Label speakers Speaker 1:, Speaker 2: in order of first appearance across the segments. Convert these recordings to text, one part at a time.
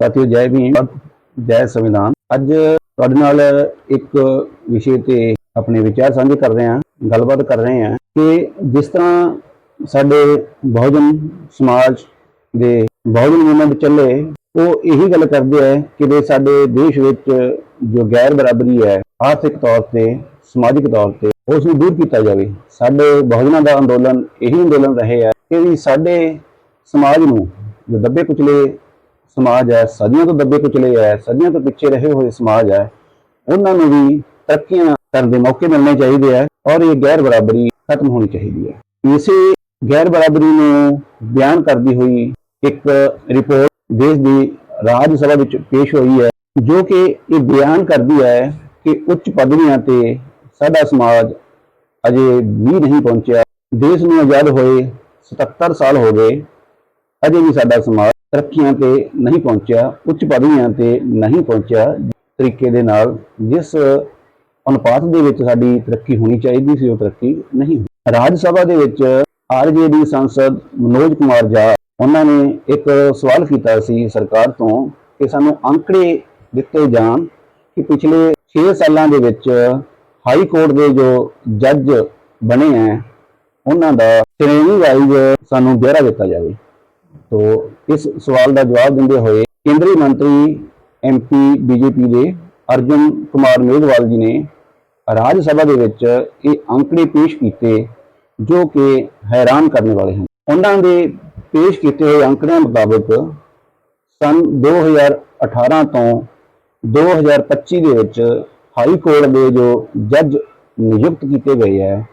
Speaker 1: ਸਾਥੀਓ, ਜੈ ਭੀਮ, ਜੈ ਸੰਵਿਧਾਨ। ਅੱਜ ਤੁਹਾਡੇ ਨਾਲ ਇੱਕ ਵਿਸ਼ੇ ਤੇ ਆਪਣੇ ਵਿਚਾਰ ਸਾਂਝੇ ਕਰ ਰਹੇ ਹਾਂ, ਗੱਲਬਾਤ ਕਰ ਰਹੇ ਹਾਂ ਕਿ ਜਿਸ ਤਰ੍ਹਾਂ ਸਾਡੇ ਬਹੁਜਨ ਸਮਾਜ ਦੇ ਬਹੁਜਨ ਮੂਵਮੈਂਟ ਚੱਲੇ, ਉਹ ਇਹੀ ਗੱਲ ਕਰਦੇ ਹੈ ਕਿ ਵੀ ਸਾਡੇ ਦੇਸ਼ ਵਿੱਚ ਜੋ ਗੈਰ ਬਰਾਬਰੀ ਹੈ, ਆਰਥਿਕ ਤੌਰ ਤੇ, ਸਮਾਜਿਕ ਤੌਰ ਤੇ, ਉਸ ਨੂੰ ਦੂਰ ਕੀਤਾ ਜਾਵੇ। ਸਾਡੇ ਬਹੁਜਨਾਂ ਦਾ ਅੰਦੋਲਨ ਇਹੀ ਅੰਦੋਲਨ ਰਹੇ ਹੈ ਕਿ ਵੀ ਸਾਡੇ ਸਮਾਜ ਨੂੰ ਜੋ ਦੱਬੇ ਕੁਚਲੇ ਸਮਾਜ ਹੈ, ਸਦੀਆਂ ਤੋਂ ਦੱਬੇ ਕੁਚਲੇ ਹੈ, ਸਦੀਆਂ ਤੋਂ ਪਿੱਛੇ ਰਹੇ ਹੋਏ ਸਮਾਜ ਹੈ, ਉਹਨਾਂ ਨੂੰ ਵੀ ਤਰੱਕੀਆਂ ਕਰਨ ਦੇ ਮੌਕੇ ਮਿਲਣੇ ਚਾਹੀਦੇ ਹੈ ਔਰ ਇਹ ਗੈਰ ਬਰਾਬਰੀ ਖਤਮ ਹੋਣੀ ਚਾਹੀਦੀ ਹੈ। ਇਸੇ ਗੈਰ ਬਰਾਬਰੀ ਨੂੰ ਬਿਆਨ ਕਰਦੀ ਹੋਈ ਇੱਕ ਰਿਪੋਰਟ ਦੇਸ਼ ਦੀ ਰਾਜ ਸਭਾ ਵਿੱਚ ਪੇਸ਼ ਹੋਈ ਹੈ, ਜੋ ਕਿ ਇਹ ਬਿਆਨ ਕਰਦੀ ਹੈ ਕਿ ਉੱਚ ਪਦਵੀਆਂ ਤੇ ਸਾਡਾ ਸਮਾਜ ਅਜੇ ਵੀ ਨਹੀਂ ਪਹੁੰਚਿਆ। ਦੇਸ਼ ਨੂੰ ਆਜ਼ਾਦ ਹੋਏ 77 ਸਾਲ ਹੋ ਗਏ, ਅਜੇ ਵੀ ਸਾਡਾ ਸਮਾਜ ਤਰੱਕੀਆਂ ਤੇ ਨਹੀਂ ਪਹੁੰਚਿਆ, ਉੱਚ ਪਦਵੀਆਂ ਤੇ ਨਹੀਂ ਪਹੁੰਚਿਆ, ਤਰੀਕੇ ਦੇ ਨਾਲ ਜਿਸ ਅਨੁਪਾਤ ਦੇ ਵਿੱਚ ਸਾਡੀ ਤਰੱਕੀ ਹੋਣੀ ਚਾਹੀਦੀ ਸੀ, ਉਹ ਤਰੱਕੀ ਨਹੀਂ ਰਾਜ ਸਭਾ ਦੇ ਵਿੱਚ ਆਰਜੇਡੀ ਸੰਸਦ ਮਨੋਜ ਕੁਮਾਰ ਜਾ ਉਹਨਾਂ ਨੇ ਇੱਕ ਸਵਾਲ ਕੀਤਾ ਸੀ ਸਰਕਾਰ ਤੋਂ ਕਿ ਸਾਨੂੰ ਅੰਕੜੇ ਦਿੱਤੇ ਜਾਣ ਕਿ ਪਿਛਲੇ 6 ਸਾਲਾਂ ਦੇ ਵਿੱਚ ਹਾਈ ਕੋਰਟ ਦੇ ਜੋ ਜੱਜ ਬਣੇ ਹੈ, ਉਹਨਾਂ ਦਾ ਸ਼੍ਰੇਣੀ ਵਾਈਜ਼ ਸਾਨੂੰ ਬਿਆਰਾ ਦਿੱਤਾ ਜਾਵੇ। ਤੋ ਇਸ ਸਵਾਲ ਦਾ ਜਵਾਬ ਦਿੰਦੇ ਹੋਏ ਕੇਂਦਰੀ ਮੰਤਰੀ ਐਮਪੀ ਬੀਜੇਪੀ ਦੇ ਅਰਜੁਨ ਕੁਮਾਰ ਮੇਘਵਾਲ ਜੀ ਨੇ ਰਾਜ ਸਭਾ ਦੇ ਵਿੱਚ ਇਹ ਅੰਕੜੇ ਪੇਸ਼ ਕੀਤੇ ਜੋ ਕਿ ਹੈਰਾਨ ਕਰਨ ਵਾਲੇ ਹਨ। ਉਹਨਾਂ ਦੇ ਪੇਸ਼ ਕੀਤੇ ਹੋਏ ਅੰਕੜਿਆਂ ਮੁਤਾਬਕ ਸਨ 2018 ਤੋਂ 2025 ਦੇ ਵਿੱਚ ਹਾਈ ਕੋਰਟ ਦੇ ਜੋ ਜੱਜ ਨਿਯੁਕਤ ਕੀਤੇ ਗਏ ਹੈ,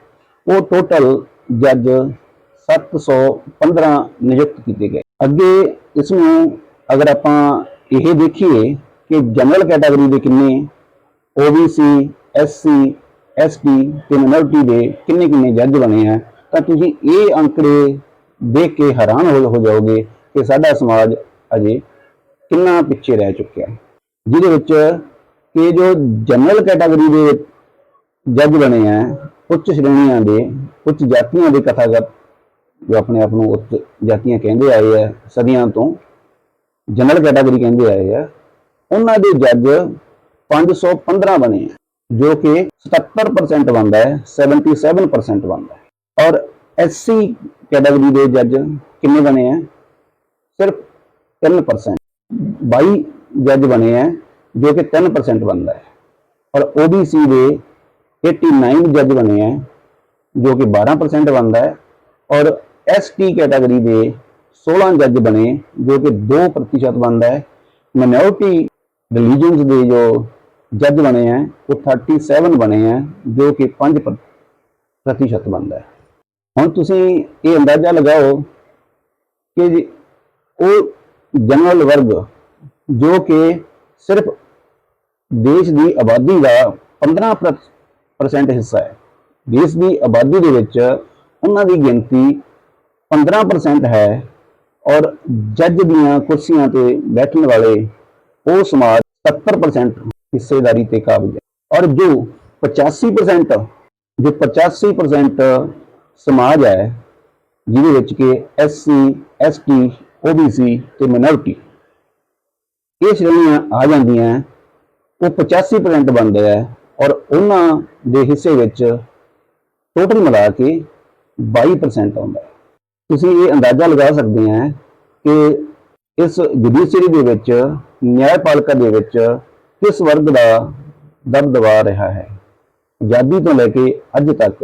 Speaker 1: ਉਹ ਟੋਟਲ ਜੱਜ 715 ਨਿਯੁਕਤ ਕੀਤੇ ਗਏ। ਅੱਗੇ ਇਸ ਨੂੰ ਅਗਰ ਆਪਾਂ ਇਹ ਦੇਖੀਏ ਕਿ ਜਨਰਲ ਕੈਟਾਗਰੀ ਦੇ ਕਿੰਨੇ OBC SC ST ਤੇ ਮਿਨੋਰਟੀ ਦੇ ਕਿੰਨੇ ਕਿੰਨੇ ਜੱਜ ਬਣੇ ਆ, ਤਾਂ ਤੁਸੀਂ ਇਹ ਅੰਕੜੇ ਦੇਖ ਕੇ ਹੈਰਾਨ ਹੋ ਹੋ ਜਾਓਗੇ ਕਿ ਸਾਡਾ ਸਮਾਜ ਅਜੇ ਕਿੰਨਾ ਪਿੱਛੇ ਰਹਿ ਚੁੱਕਿਆ ਹੈ। ਜਿਹਦੇ ਵਿੱਚ ਕਿ ਜੋ ਜਨਰਲ ਕੈਟਾਗਰੀ ਦੇ ਜੱਜ ਬਣੇ ਆ, ਉੱਚ ਸ਼੍ਰੇਣੀਆਂ ਦੇ, ਉੱਚ ਜਾਤੀਆਂ ਦੇ ਕਥਾਗਤ ਜੋ ਆਪਣੇ ਆਪ ਨੂੰ ਉੱਚ ਜਾਤੀਆਂ ਕਹਿੰਦੇ ਆਏ ਆ, ਸਦੀਆਂ ਤੋਂ ਜਨਰਲ ਕੈਟਾਗਰੀ ਕਹਿੰਦੇ ਆਏ ਆ, ਉਹਨਾਂ ਦੇ ਜੱਜ 515 ਬਣੇ ਆ, ਜੋ ਕਿ 77% ਬਣਦਾ ਹੈ 77% ਬਣਦਾ ਹੈ। ਔਰ ਐਸਸੀ ਕੈਟਾਗਰੀ ਦੇ ਜੱਜ ਕਿੰਨੇ ਬਣੇ ਆ? ਸਿਰਫ 3% 22 ਜੱਜ ਬਣੇ ਆ, ਜੋ ਕਿ 3% ਬਣਦਾ ਹੈ। ਔਰ OBC ਦੇ 89 ਜੱਜ ਬਣੇ ਆ, ਜੋ ਕਿ 12% ਬਣਦਾ ਹੈ। ਔਰ ST ਕੈਟਾਗਰੀ ਦੇ 16 ਜੱਜ ਬਣੇ, ਜੋ ਕਿ 2% ਬਣਦਾ ਹੈ। ਮਿਨੋਰਟੀ ਰਿਲੀਜੀਅਨਸ ਦੇ ਜੋ ਜੱਜ ਬਣੇ ਆ ਉਹ 37 ਬਣੇ ਆ ਜੋ ਕਿ 5 ਪ੍ਰਤੀਸ਼ਤ ਬਣਦਾ ਹੈ। ਹੁਣ ਤੁਸੀਂ ਇਹ ਅੰਦਾਜ਼ਾ ਲਗਾਓ ਕਿ ਜੀ ਉਹ ਜਨਰਲ ਵਰਗ ਜੋ ਕਿ ਸਿਰਫ ਦੇਸ਼ ਦੀ ਆਬਾਦੀ ਦਾ 15% ਹਿੱਸਾ ਹੈ, ਦੇਸ਼ ਦੀ ਆਬਾਦੀ ਦੇ ਵਿੱਚ ਉਹਨਾਂ ਦੀ ਗਿਣਤੀ 15% ਹੈ ਔਰ ਜੱਜ ਦੀਆਂ ਕੁਰਸੀਆਂ ਤੇ ਬੈਠਣ ਵਾਲੇ ਉਹ ਸਮਾਜ 70% ਹਿੱਸੇਦਾਰੀ ਤੇ ਕਾਬਜ਼ ਹੈ। ਔਰ ਜੋ 85% ਜੋ 85% ਸਮਾਜ ਹੈ, ਜਿਹਦੇ ਵਿੱਚ ਕਿ ਐਸਸੀ ਐਸਟੀ OBC ਤੇ ਮਿਨੋਰਟੀ ਇਹ ਸ਼੍ਰੇਣੀਆਂ ਆ ਜਾਂਦੀਆਂ, ਉਹ 85% ਬਣਦੇ ਹੈ ਔਰ ਉਹਨਾਂ ਦੇ ਹਿੱਸੇ ਵਿੱਚ ਟੋਟਲ ਮਿਲਾ ਕੇ 22% ਆਉਂਦਾ ਹੈ। ਤੁਸੀਂ ਇਹ ਅੰਦਾਜ਼ਾ ਲਗਾ ਸਕਦੇ ਆ ਕਿ ਇਸ ਜੁਡੀਸ਼ਰੀ ਦੇ ਵਿੱਚ, ਨਿਆਂਪਾਲਿਕਾ ਦੇ ਵਿੱਚ ਕਿਸ ਵਰਗ ਦਾ ਦਬਦਬਾ ਰਿਹਾ ਹੈ? ਆਜ਼ਾਦੀ ਤੋਂ ਲੈ ਕੇ ਅੱਜ ਤੱਕ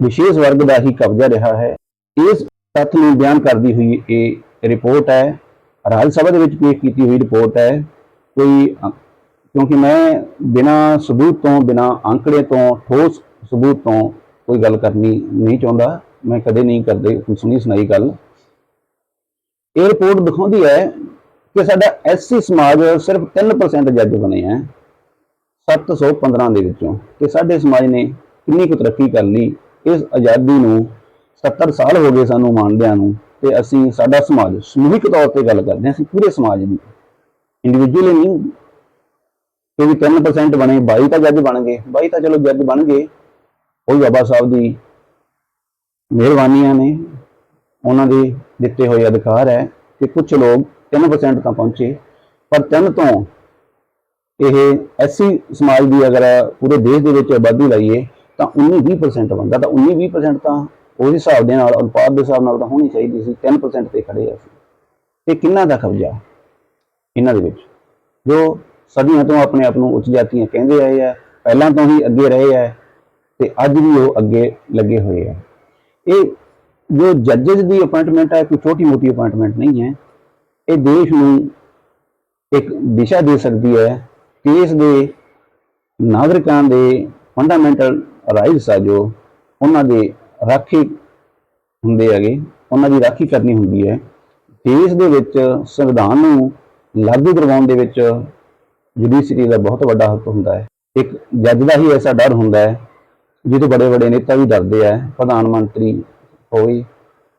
Speaker 1: ਵਿਸ਼ੇਸ਼ ਵਰਗ ਦਾ ਹੀ ਕਬਜ਼ਾ ਰਿਹਾ ਹੈ। ਇਸ ਤੱਥ ਨੂੰ ਬਿਆਨ ਕਰਦੀ ਹੋਈ ਇਹ ਰਿਪੋਰਟ ਹੈ। ਰਾਜ ਸਭਾ ਦੇ ਵਿੱਚ ਪੇਸ਼ ਕੀਤੀ ਹੋਈ ਰਿਪੋਰਟ ਹੈ। ਕੋਈ, ਕਿਉਂਕਿ ਮੈਂ ਬਿਨਾ ਸਬੂਤ ਤੋਂ, ਬਿਨਾ ਅੰਕੜੇ ਤੋਂ, ਠੋਸ ਸਬੂਤ ਤੋਂ ਕੋਈ ਗੱਲ ਕਰਨੀ ਨਹੀਂ ਚਾਹੁੰਦਾ। ਮੈਂ ਕਦੇ ਨਹੀਂ ਕਰਦੇ ਸੁਣੀ ਸੁਣਾਈ ਗੱਲ ਇਹ ਰਿਪੋਰਟ ਦਿਖਾਉਂਦੀ ਹੈ ਕਿ ਸਾਡਾ ਐਸਸੀ ਸਮਾਜ ਸਿਰਫ 3% ਜੱਜ ਬਣੇ ਹੈ 715 ਦੇ ਵਿੱਚੋਂ। ਤੇ ਸਾਡੇ ਸਮਾਜ ਨੇ ਕਿੰਨੀ ਕੁ ਤਰੱਕੀ ਕਰ ਲਈ, ਇਸ ਆਜ਼ਾਦੀ ਨੂੰ 70 ਸਾਲ ਹੋ ਗਏ ਸਾਨੂੰ ਮੰਨਦਿਆਂ ਨੂੰ, ਤੇ ਅਸੀਂ ਸਾਡਾ ਸਮਾਜ ਸਮੂਹਿਕ ਤੌਰ ਤੇ ਗੱਲ ਕਰਦੇ ਹਾਂ, ਅਸੀਂ ਪੂਰੇ ਸਮਾਜ ਦੀ। ਇੰਡੀਵਿਜੂਅਲੀ ਨਹੀਂ। ਕਿ ਵੀ 3% ਬਣੇ 22 ਤਾਂ ਜੱਜ ਬਣ ਗਏ 22 ਤਾਂ ਚਲੋ ਜੱਜ ਬਣ ਗਏ। ਉਹ ਬਾਬਾ ਸਾਹਿਬ ਦੀ ਮਿਹਰਬਾਨੀਆਂ ਨੇ। ਉਹਨਾਂ ਦੇ ਦਿੱਤੇ ਹੋਏ ਅਧਿਕਾਰ ਹੈ ਕਿ ਕੁਝ ਲੋਕ 3% ਤਾਂ ਪਹੁੰਚੇ, ਪਰ ਤਿੰਨ ਤੋਂ ਇਹ ਐਸੀ ਸਮਾਜ ਦੀ ਅਗਰ ਪੂਰੇ ਦੇਸ਼ ਦੇ ਵਿੱਚ ਆਬਾਦੀ ਲਾਈਏ, ਤਾਂ 19-20% ਬੰਦਾ ਤਾਂ 19-20% ਤਾਂ ਉਸ ਹਿਸਾਬ ਦੇ ਨਾਲ, ਅਨੁਪਾਤ ਦੇ ਹਿਸਾਬ ਨਾਲ ਤਾਂ ਹੋਣੀ ਚਾਹੀਦੀ ਸੀ। 3% ਤੇ ਖੜੇ ਆ ਅਸੀਂ। ਤੇ ਕਿੰਨਾ ਦਾ ਕਬਜ਼ਾ ਇਹਨਾਂ ਦੇ ਵਿੱਚ? ਜੋ ਸਦੀਆਂ ਤੋਂ ਆਪਣੇ ਆਪ ਨੂੰ ਉੱਚ ਜਾਤੀਆਂ ਕਹਿੰਦੇ ਆਏ ਆ, ਪਹਿਲਾਂ ਤੋਂ ਹੀ ਅੱਗੇ ਰਹੇ ਆ, ਤੇ ਅੱਜ ਵੀ ਉਹ ਅੱਗੇ ਲੱਗੇ ਹੋਏ ਆ। ਇਹ ਜੋ ਜੱਜਸ ਦੀ ਅਪਾਇੰਟਮੈਂਟ ਹੈ ਕੋਈ ਛੋਟੀ ਮੋਟੀ ਅਪਾਇੰਟਮੈਂਟ ਨਹੀਂ ਹੈ। ਇਹ ਦੇਸ਼ ਨੂੰ ਇੱਕ ਦਿਸ਼ਾ ਦੇ ਸਕਦੀ ਹੈ ਕਿ ਇਸ ਦੇ ਨਾਗਰਿਕਾਂ ਦੇ ਫੰਡਾਮੈਂਟਲ ਰਾਈਟਸ ਆ ਜੋ ਉਹਨਾਂ ਦੇ ਰਾਖੀ ਹੁੰਦੇ ਹੈਗੇ, ਉਹਨਾਂ ਦੀ ਰਾਖੀ ਕਰਨੀ ਹੁੰਦੀ ਹੈ। ਦੇਸ਼ ਦੇ ਵਿੱਚ ਸੰਵਿਧਾਨ ਨੂੰ ਲਾਗੂ ਕਰਵਾਉਣ ਦੇ ਵਿੱਚ ਜੁਡੀਸ਼ਰੀ ਦਾ ਬਹੁਤ ਵੱਡਾ ਹੱਥ ਹੁੰਦਾ ਹੈ। ਇੱਕ ਜੱਜ ਦਾ ਹੀ ਐਸਾ ਡਰ ਹੁੰਦਾ ਹੈ ਜਦੋਂ ਬੜੇ ਬੜੇ ਨੇਤਾ ਵੀ ਡਰਦੇ ਆ, ਪ੍ਰਧਾਨ ਮੰਤਰੀ ਹੋਵੇ,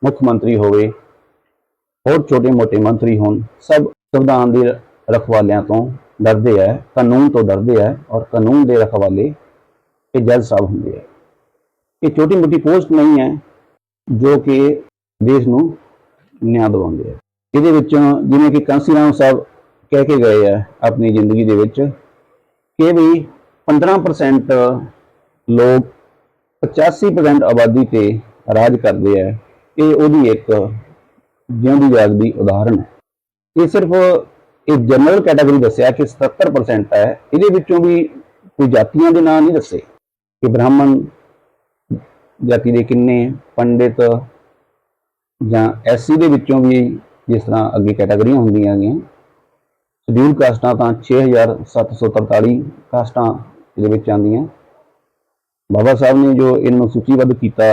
Speaker 1: ਮੁੱਖ ਮੰਤਰੀ ਹੋਵੇ, ਹੋਰ ਛੋਟੇ ਮੋਟੇ ਮੰਤਰੀ ਹੋਣ, ਸਭ ਸੰਵਿਧਾਨ ਦੇ ਰਖਵਾਲਿਆਂ ਤੋਂ ਡਰਦੇ ਆ, ਕਾਨੂੰਨ ਤੋਂ ਡਰਦੇ ਆ ਔਰ ਕਾਨੂੰਨ ਦੇ ਰਖਵਾਲੇ ਇਹ ਜੱਜ ਸਾਹਿਬ ਹੁੰਦੇ ਆ। ਇਹ ਛੋਟੀ ਮੋਟੀ ਪੋਸਟ ਨਹੀਂ ਹੈ, ਜੋ ਕਿ ਦੇਸ਼ ਨੂੰ ਨਿਆਂ ਦਿਵਾਉਂਦੇ ਆ। ਇਹਦੇ ਵਿੱਚੋਂ ਜਿਵੇਂ ਕਿ ਕਾਂਸੀ ਸਾਹਿਬ ਕਹਿ ਕੇ ਗਏ ਆ ਆਪਣੀ ਜ਼ਿੰਦਗੀ ਦੇ ਵਿੱਚ ਕਿ ਵੀ 15% ਲੋਕ 85% ਆਬਾਦੀ ਤੇ ਰਾਜ ਕਰਦੇ ਆ, ਇਹ ਉਹਦੀ ਇੱਕ ਜਿਉਂਦੀ ਜਾਗਦੀ ਉਦਾਹਰਣ ਹੈ। ਇਹ ਸਿਰਫ ਇਹ ਜਨਰਲ ਕੈਟਾਗਰੀ ਦੱਸਿਆ ਕਿ 77% ਹੈ, ਇਹਦੇ ਵਿੱਚੋਂ ਵੀ ਕੋਈ ਜਾਤੀਆਂ ਦੇ ਨਾਂ ਨਹੀਂ ਦੱਸੇ ਕਿ ਬ੍ਰਾਹਮਣ ਜਾਤੀ ਦੇ ਕਿੰਨੇ ਪੰਡਿਤ ਜਾਂ ਐਸਸੀ ਦੇ ਵਿੱਚੋਂ ਵੀ ਜਿਸ ਤਰ੍ਹਾਂ ਅੱਗੇ ਕੈਟਾਗਰੀਆਂ ਹੁੰਦੀਆਂ ਗਈਆਂ। ਸ਼ਡਿਊਲ ਕਾਸਟਾਂ ਤਾਂ 6743 ਕਾਸਟਾਂ ਇਹਦੇ ਵਿੱਚ ਆਉਂਦੀਆਂ। ਬਾਬਾ ਸਾਹਿਬ ਨੇ ਜੋ ਇਹਨੂੰ ਸੂਚੀਬੱਧ ਕੀਤਾ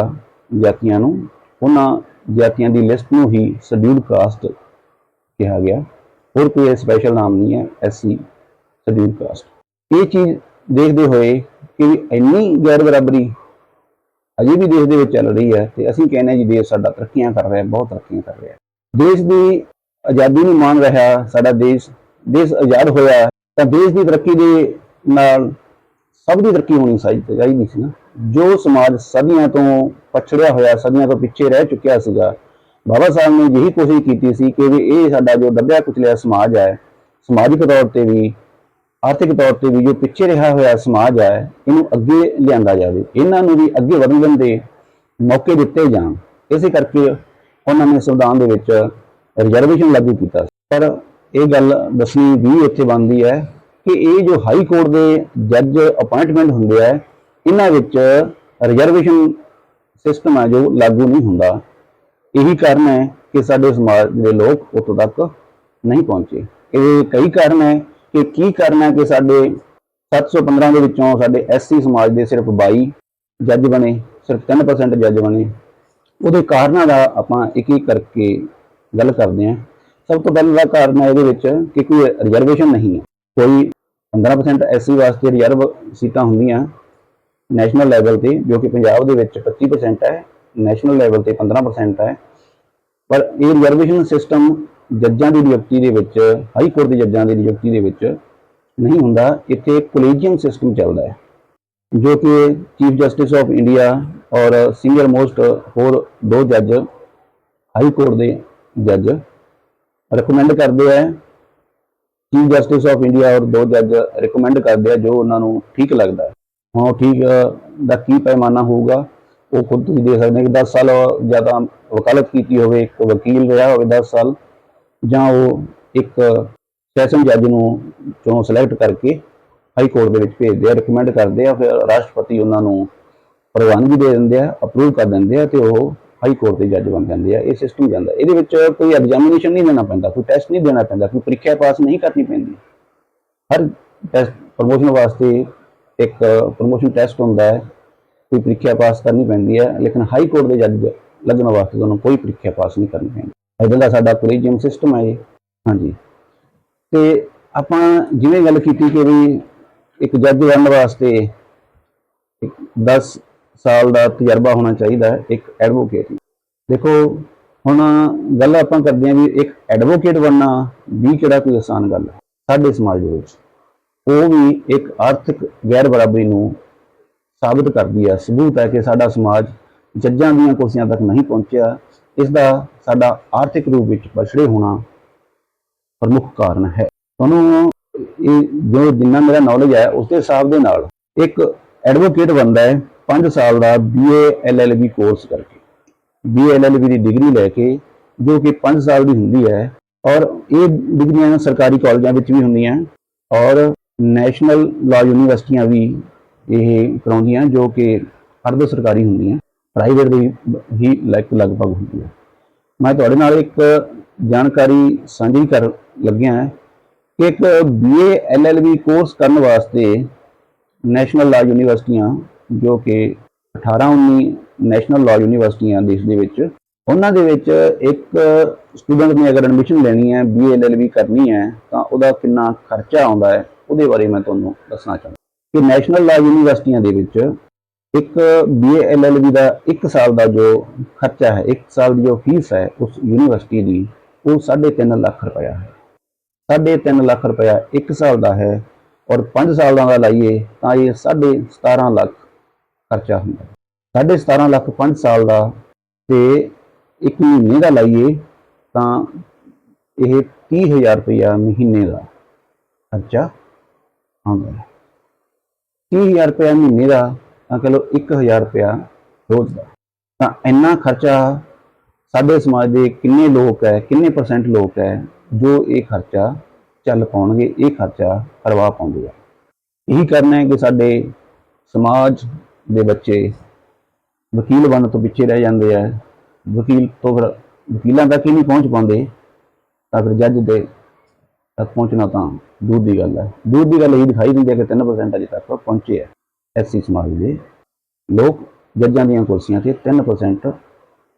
Speaker 1: ਜਾਤੀਆਂ ਨੂੰ, ਉਹਨਾਂ ਜਾਤੀਆਂ ਦੀ ਲਿਸਟ ਨੂੰ ਹੀ ਸ਼ਡਿਊਲ ਕਾਸਟ ਕਿਹਾ ਗਿਆ। ਹੋਰ ਕੋਈ ਸਪੈਸ਼ਲ ਨਾਮ ਨਹੀਂ ਹੈ ਐਸਸੀ ਸ਼ਡਿਊਲ ਕਾਸਟ ਇਹ ਚੀਜ਼ ਦੇਖਦੇ ਹੋਏ ਕਿ ਇੰਨੀ ਗੈਰ ਬਰਾਬਰੀ ਅਜੇ ਵੀ ਦੇਸ਼ ਦੇ ਵਿੱਚ ਚੱਲ ਰਹੀ ਹੈ ਤੇ ਅਸੀਂ ਕਹਿੰਦੇ ਹਾਂ ਜੀ ਦੇਸ਼ ਸਾਡਾ ਤਰੱਕੀਆਂ ਕਰ ਰਿਹਾ, ਬਹੁਤ ਤਰੱਕੀਆਂ ਕਰ ਰਿਹਾ। ਦੇਸ਼ ਦੀ ਆਜ਼ਾਦੀ ਨੂੰ ਮਾਣ ਰਿਹਾ, ਸਾਡਾ ਦੇਸ਼ ਦੇਸ਼ ਆਜ਼ਾਦ ਹੋਇਆ, ਤਾਂ ਦੇਸ਼ ਦੀ ਤਰੱਕੀ ਦੇ ਨਾਲ ਸਭ ਦੀ ਤਰੱਕੀ ਹੋਣੀ ਚਾਹੀਦੀ ਚਾਹੀਦੀ ਸੀ ਨਾ। ਜੋ ਸਮਾਜ ਸਦੀਆਂ ਤੋਂ ਪਛੜਿਆ ਹੋਇਆ, ਸਦੀਆਂ ਤੋਂ ਪਿੱਛੇ ਰਹਿ ਚੁੱਕਿਆ ਸੀਗਾ, ਬਾਬਾ ਸਾਹਿਬ ਨੇ ਇਹੀ ਕੋਸ਼ਿਸ਼ ਕੀਤੀ ਸੀ ਕਿ ਵੀ ਇਹ ਸਾਡਾ ਜੋ ਦੱਬਿਆ ਕੁਚਲਿਆ ਸਮਾਜ ਹੈ, ਸਮਾਜਿਕ ਤੌਰ ਤੇ ਵੀ, ਆਰਥਿਕ ਤੌਰ ਤੇ ਵੀ ਜੋ ਪਿੱਛੇ ਰਿਹਾ ਹੋਇਆ ਸਮਾਜ ਹੈ, ਇਹਨੂੰ ਅੱਗੇ ਲਿਆਂਦਾ ਜਾਵੇ। ਇਹਨਾਂ ਨੂੰ ਵੀ ਅੱਗੇ ਵਧਣ ਦੇ ਮੌਕੇ ਦਿੱਤੇ ਜਾਣ। ਇਸੇ ਕਰਕੇ ਉਹਨਾਂ ਨੇ ਸੰਵਿਧਾਨ ਦੇ ਵਿੱਚ ਰਿਜ਼ਰਵੇਸ਼ਨ ਲਾਗੂ ਕੀਤਾ ਪਰ ਇਹ ਗੱਲ ਦੱਸਣੀ ਵੀ ਇੱਥੇ ਬਣਦੀ ਹੈ ਕਿ ਇਹ ਜੋ ਹਾਈ ਕੋਰਟ ਦੇ ਜੱਜ ਅਪਾਇੰਟਮੈਂਟ ਹੁੰਦੇ ਆ, ਇਹਨਾਂ ਵਿੱਚ ਰਿਜ਼ਰਵੇਸ਼ਨ ਸਿਸਟਮ ਹੈ ਜੋ ਲਾਗੂ ਨਹੀਂ ਹੁੰਦਾ। ਇਹੀ ਕਾਰਨ ਹੈ ਕਿ ਸਾਡੇ ਸਮਾਜ ਦੇ ਲੋਕ ਉੱਥੋਂ ਤੱਕ ਨਹੀਂ ਪਹੁੰਚੇ। ਇਹ ਕਈ ਕਾਰਨ ਹੈ ਕਿ ਕੀ ਕਾਰਨ ਹੈ ਕਿ ਸਾਡੇ 715 ਦੇ ਵਿੱਚੋਂ ਸਾਡੇ ਐਸਸੀ ਸਮਾਜ ਦੇ ਸਿਰਫ 22 ਜੱਜ ਬਣੇ, ਸਿਰਫ 3% ਜੱਜ ਬਣੇ। ਉਹਦੇ ਕਾਰਨਾਂ ਦਾ ਆਪਾਂ ਇੱਕ ਇੱਕ ਕਰਕੇ ਗੱਲ ਕਰਦੇ ਹਾਂ। ਸਭ ਤੋਂ ਪਹਿਲਾ ਕਾਰਨ ਹੈ ਇਹਦੇ ਵਿੱਚ ਕਿ ਕੋਈ ਰਿਜ਼ਰਵੇਸ਼ਨ ਨਹੀਂ ਹੈ। ਕੋਈ 15% ਐਸਸੀ ਵਾਸਤੇ ਰਿਜ਼ਰਵ ਸੀਟਾਂ ਹੁੰਦੀਆਂ ਨੈਸ਼ਨਲ ਲੈਵਲ ਤੇ, ਜੋ ਕਿ ਪੰਜਾਬ ਦੇ ਵਿੱਚ 25% ਹੈ ਨੈਸ਼ਨਲ ਲੈਵਲ ਤੇ 15% ਹੈ। ਪਰ ਇਹ ਰਿਜ਼ਰਵੇਸ਼ਨ ਸਿਸਟਮ ਜੱਜਾਂ ਦੀ ਨਿਯੁਕਤੀ ਦੇ ਵਿੱਚ ਹਾਈ ਕੋਰਟ ਦੇ ਜੱਜਾਂ ਦੀ ਨਿਯੁਕਤੀ ਦੇ ਵਿੱਚ ਨਹੀਂ ਹੁੰਦਾ। ਇੱਥੇ ਕੋਲੀਜੀਅਮ ਸਿਸਟਮ ਚੱਲਦਾ ਹੈ, ਜੋ ਕਿ ਚੀਫ ਜਸਟਿਸ ਆਫ ਇੰਡੀਆ ਔਰ ਸੀਨੀਅਰ ਮੋਸਟ ਹੋਰ ਦੋ ਜੱਜ ਹਾਈ ਕੋਰਟ ਦੇ ਜੱਜ ਰეკਮੈਂਡ ਕਰਦੇ ਆ ਚੀਫ ਜਸਟਿਸ ਆਫ ਇੰਡੀਆ ਔਰ ਦੋ ਜੱਜ ਰეკਮੈਂਡ ਕਰਦੇ ਆ ਜੋ ਉਹਨਾਂ ਨੂੰ ਠੀਕ ਲੱਗਦਾ। ਹਾਂ, ਠੀਕ ਦਾ ਕੀ ਪੈਮਾਨਾ ਹੋਊਗਾ, ਉਹ ਖੁਦ ਤੁਸੀਂ ਦੇਖ ਸਕਦੇ ਕਿ 10 ਸਾਲ ਜ਼ਿਆਦਾ ਵਕਾਲਤ ਕੀਤੀ ਹੋਵੇ, ਇੱਕ ਵਕੀਲ ਰਿਹਾ ਹੋਵੇ 10 ਸਾਲ, ਜਾਂ ਉਹ ਇੱਕ ਸੈਸ਼ਨ ਜੱਜ ਨੂੰ ਚੋਂ ਸਿਲੈਕਟ ਕਰਕੇ ਹਾਈ ਕੋਰਟ ਦੇ ਵਿੱਚ ਭੇਜਦੇ ਆ ਰეკਮੈਂਡ ਕਰਦੇ ਆ, ਫਿਰ ਰਾਸ਼ਟਰਪਤੀ ਉਹਨਾਂ ਨੂੰ ਪ੍ਰਵਾਨਗੀ ਦੇ ਦਿੰਦੇ ਆ ਅਪਰੂਵ ਕਰ ਦਿੰਦੇ ਆ ਤੇ ਉਹ ਹਾਈ ਕੋਰਟ ਦੇ ਜੱਜ ਬਣ ਜਾਂਦੇ ਆ, ਇਹ ਸਿਸਟਮ ਜਾਂਦਾ। ਇਹਦੇ ਵਿੱਚ ਕੋਈ ਐਗਜ਼ਾਮੀਨੇਸ਼ਨ ਨਹੀਂ ਦੇਣਾ ਪੈਂਦਾ, ਕੋਈ ਟੈਸਟ ਨਹੀਂ ਦੇਣਾ ਪੈਂਦਾ, ਕੋਈ ਪ੍ਰੀਖਿਆ ਪਾਸ ਨਹੀਂ ਕਰਨੀ ਪੈਂਦੀ। ਹਰ ਟੈਸਟ ਪ੍ਰਮੋਸ਼ਨ ਵਾਸਤੇ ਇੱਕ ਪ੍ਰਮੋਸ਼ਨ ਟੈਸਟ ਹੁੰਦਾ ਹੈ, ਕੋਈ ਪ੍ਰੀਖਿਆ ਪਾਸ ਕਰਨੀ ਪੈਂਦੀ ਹੈ, ਲੇਕਿਨ ਹਾਈ ਕੋਰਟ ਦੇ ਜੱਜ ਲੱਗਣ ਵਾਸਤੇ ਤੁਹਾਨੂੰ ਕੋਈ ਪ੍ਰੀਖਿਆ ਪਾਸ ਨਹੀਂ ਕਰਨੀ ਪੈਂਦੀ। ਇਹਦਾ ਦਾ ਸਾਡਾ ਕੋਲੀਜੀਅਮ ਸਿਸਟਮ ਹੈ ਇਹ। ਹਾਂਜੀ। ਤੇ ਆਪਾਂ ਜਿਵੇਂ ਗੱਲ ਕੀਤੀ ਕਿ ਵੀ ਇੱਕ ਜੱਜ ਬਣਨ ਵਾਸਤੇ ਇੱਕ 10 ਸਾਲ ਦਾ ਤਜਰਬਾ ਹੋਣਾ ਚਾਹੀਦਾ ਹੈ ਇੱਕ ਐਡਵੋਕੇਟ ਦੇਖੋ, ਹੁਣ ਗੱਲ ਆਪਾਂ ਕਰਦੇ ਹਾਂ ਵੀ ਇੱਕ ਐਡਵੋਕੇਟ ਬਣਨਾ ਵੀ ਕਿਹੜਾ ਕੋਈ ਆਸਾਨ ਗੱਲ ਹੈ? ਸਾਡੇ ਸਮਾਜ ਦੇ ਵਿੱਚ ਉਹ ਵੀ ਇੱਕ ਆਰਥਿਕ ਗੈਰ ਬਰਾਬਰੀ ਨੂੰ ਸਾਬਤ ਕਰਦੀ ਹੈ ਸਬੂਤ ਹੈ ਕਿ ਸਾਡਾ ਸਮਾਜ ਜੱਜਾਂ ਦੀਆਂ ਕੁਰਸੀਆਂ ਤੱਕ ਨਹੀਂ ਪਹੁੰਚਿਆ। ਇਸ ਦਾ ਸਾਡਾ ਆਰਥਿਕ ਰੂਪ ਵਿੱਚ ਪਛੜੇ ਹੋਣਾ ਪ੍ਰਮੁੱਖ ਕਾਰਨ ਹੈ। ਤੁਹਾਨੂੰ ਇਹ ਜੋ ਜਿੰਨਾ ਮੇਰਾ ਨੌਲੇਜ ਹੈ, ਉਸ ਦੇ ਹਿਸਾਬ ਦੇ ਨਾਲ ਇੱਕ ਐਡਵੋਕੇਟ ਬੰਦਾ ਹੈ 5 ਸਾਲ ਦਾ BA LLB ਕੋਰਸ ਕਰਕੇ। BA LLB ਦੀ ਡਿਗਰੀ ਲੈ ਕੇ, ਜੋ ਕਿ 5 ਸਾਲ ਦੀ ਹੁੰਦੀ ਹੈ, ਔਰ ਇਹ ਡਿਗਰੀਆਂ ਸਰਕਾਰੀ ਕਾਲਜਾਂ ਵਿੱਚ ਵੀ ਹੁੰਦੀਆਂ, ਔਰ ਨੈਸ਼ਨਲ ਲਾਅ ਯੂਨੀਵਰਸਿਟੀਆਂ ਵੀ ਇਹ ਕਰਾਉਂਦੀਆਂ, ਜੋ ਕਿ ਅਰਧ ਸਰਕਾਰੀ ਹੁੰਦੀਆਂ ਪ੍ਰਾਈਵੇਟ ਦੀ ਹੀ ਲਾਈਕ ਲਗਭਗ ਹੁੰਦੀ ਹੈ ਮੈਂ ਤੁਹਾਡੇ ਨਾਲ ਇੱਕ ਜਾਣਕਾਰੀ ਸਾਂਝੀ ਕਰ ਲੱਗਿਆ ਹਾਂ ਕਿ ਇੱਕ BA LLB ਕੋਰਸ ਕਰਨ ਵਾਸਤੇ ਨੈਸ਼ਨਲ ਲਾਅ ਯੂਨੀਵਰਸਿਟੀਆਂ ਜੋ ਕਿ 18 19 ਨੈਸ਼ਨਲ ਲਾਅ ਯੂਨੀਵਰਸਿਟੀਆਂ ਦੇਸ਼ ਦੇ ਵਿੱਚ, ਉਹਨਾਂ ਦੇ ਵਿੱਚ ਇੱਕ ਸਟੂਡੈਂਟ ਨੇ ਅਗਰ ਐਡਮਿਸ਼ਨ ਲੈਣੀ ਹੈ BA LLB ਕਰਨੀ ਹੈ, ਤਾਂ ਉਹਦਾ ਕਿੰਨਾ ਖਰਚਾ ਆਉਂਦਾ ਹੈ, ਉਹਦੇ ਬਾਰੇ ਮੈਂ ਤੁਹਾਨੂੰ ਦੱਸਣਾ ਚਾਹੁੰਦਾ। ਕਿ ਨੈਸ਼ਨਲ ਲਾਅ ਯੂਨੀਵਰਸਿਟੀਆਂ ਦੇ ਵਿੱਚ ਇੱਕ BA LLB ਦਾ 1 ਸਾਲ ਦਾ ਜੋ ਖਰਚਾ ਹੈ 1 ਸਾਲ ਦੀ ਜੋ ਫੀਸ ਹੈ ਉਸ ਯੂਨੀਵਰਸਿਟੀ ਦੀ, ਉਹ 3.5 ਲੱਖ ਰੁਪਇਆ ਹੈ। 3.5 ਲੱਖ ਰੁਪਇਆ 1 ਸਾਲ ਦਾ ਹੈ ਔਰ 5 ਸਾਲਾਂ ਦਾ ਲਾਈਏ, ਤਾਂ ਇਹ 17.5 ਲੱਖ ਖਰਚਾ ਹੁੰਦਾ। ਹੈ 17.5 ਲੱਖ 5 ਸਾਲ ਦਾ ਤੇ ਇੱਕ ਮਹੀਨੇ ਦਾ ਲਾਈਏ ਤਾਂ ਇਹ 30000 ਰੁਪਇਆ ਮਹੀਨੇ ਦਾ ਖਰਚਾ ਆਉਂਦਾ ਹੈ। 30000 ਰੁਪਇਆ ਮਹੀਨੇ ਦਾ ਤਾਂ ਕਹ ਲਓ 1000 ਰੁਪਇਆ ਰੋਜ਼ ਦਾ। ਤਾਂ ਇੰਨਾ ਖਰਚਾ ਸਾਡੇ ਸਮਾਜ ਦੇ ਕਿੰਨੇ ਲੋਕ ਹੈ, ਕਿੰਨੇ ਪਰਸੈਂਟ ਲੋਕ ਹੈ ਜੋ ਇਹ ਖਰਚਾ ਚੱਲ ਪਾਉਣਗੇ, ਇਹ ਖਰਚਾ ਕਰਵਾ ਪਾਉਂਦੇ ਆ। ਇਹੀ ਕਰਨਾ ਹੈ ਕਿ ਸਾਡੇ ਸਮਾਜ ਦੇ ਬੱਚੇ ਵਕੀਲ ਬਣਨ ਤੋਂ ਪਿੱਛੇ ਰਹਿ ਜਾਂਦੇ ਆ। ਵਕੀਲ ਤੋਂ ਫਿਰ ਵਕੀਲਾਂ ਤੱਕ ਹੀ ਨਹੀਂ ਪਹੁੰਚ ਪਾਉਂਦੇ, ਤਾਂ ਫਿਰ ਜੱਜ ਦੇ ਤੱਕ ਪਹੁੰਚਣਾ ਤਾਂ ਦੂਰ ਦੀ ਗੱਲ ਹੈ ਦੂਰ ਦੀ ਗੱਲ ਇਹ ਦਿਖਾਈ ਦਿੰਦੀ ਹੈ ਕਿ 3% ਅਜੇ ਤੱਕ ਪਹੁੰਚੇ ਹੈ ਐਸਸੀ ਸਮਾਜ ਦੇ। ਲੋਕ ਜੱਜਾਂ ਦੀਆਂ ਕੁਰਸੀਆਂ ਤੇ 3%